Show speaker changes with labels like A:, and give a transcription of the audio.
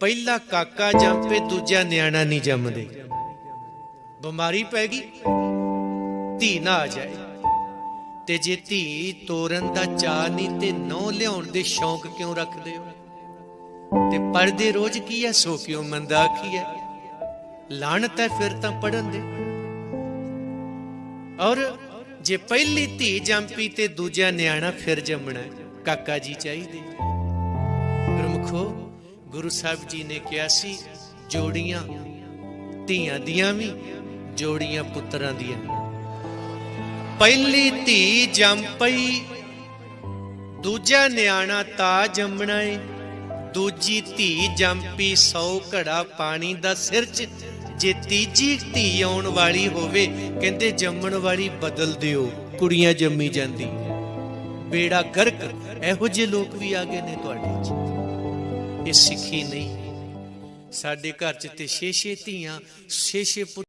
A: ਪਹਿਲਾ ਕਾਕਾ ਜੰਪੇ ਦੂਜਾ ਨਿਆਣਾ ਨਹੀਂ ਜੰਮਦੇ। ਬਿਮਾਰੀ ਪੈ ਗਈ, ਧੀ ਨਾ ਆ ਜਾਏ। ਤੇ ਜੇ ਧੀ ਤੋਰਨ ਦਾ ਚਾਹ ਨਹੀਂ ਤੇ ਨੌ ਲਿਆਉਣ ਦੇ ਸ਼ੌਂਕ ਕਿਉਂ ਰੱਖਦੇ ਹੋ? ਤੇ ਪੜਦੇ ਰੋਜ਼ ਕੀ ਹੈ ਸੋ ਕਿਉਂ ਮੰਦਾ ਕੀ ਹੈ ਲਾਣਤ ਹੈ ਫਿਰ ਤਾਂ ਪੜਨ ਦੇ। ਔਰ ਜੇ ਪਹਿਲੀ ਧੀ ਜੰਪੀ ਤੇ ਦੂਜਾ ਨਿਆਣਾ ਫਿਰ ਜੰਮਣਾ ਕਾਕਾ ਜੀ ਚਾਹੀਦੇ। ਗੁਰਮੁਖੋ ਗੁਰੂ ਸਾਹਿਬ ਜੀ ਨੇ ਕਿਹਾ ਸੀ, ਜੋੜੀਆਂ, ਧੀਆਂ ਦੀਆਂ ਵੀ, ਜੋੜੀਆਂ ਪੁੱਤਰਾਂ ਦੀਆਂ। ਪਹਿਲੀ ਧੀ ਜੰਮ ਪਈ, ਦੂਜਾ ਨਿਆਣਾ ਤਾਂ ਜੰਮਣਾ ਏ, ਦੂਜੀ ਧੀ ਜੰਪੀ 100 ਘੜਾ ਪਾਣੀ ਦਾ ਸਿਰ 'ਚ, ਜੇ ਤੀਜੀ ਧੀ ਆਉਣ ਵਾਲੀ ਹੋਵੇ, ਕਹਿੰਦੇ ਜੰਮਣ ਵਾਲੀ ਬਦਲ ਦਿਓ, ਕੁੜੀਆਂ ਜੰਮੀ ਜਾਂਦੀ ਬੇੜਾ ਗਰਕ, ਇਹੋ ਜਿਹੇ ਲੋਕ ਵੀ ਆ ਗਏ ਨੇ ਤੁਹਾਡੇ 'ਚ। ਇਹ ਸਿੱਖੀ ਨਹੀਂ ਸਾਡੇ ਘਰ 'ਚ ਤੇ ਛੇ ਛੇ ਧੀਆਂ ਛੇ ਛੇ ਪੁੱਤ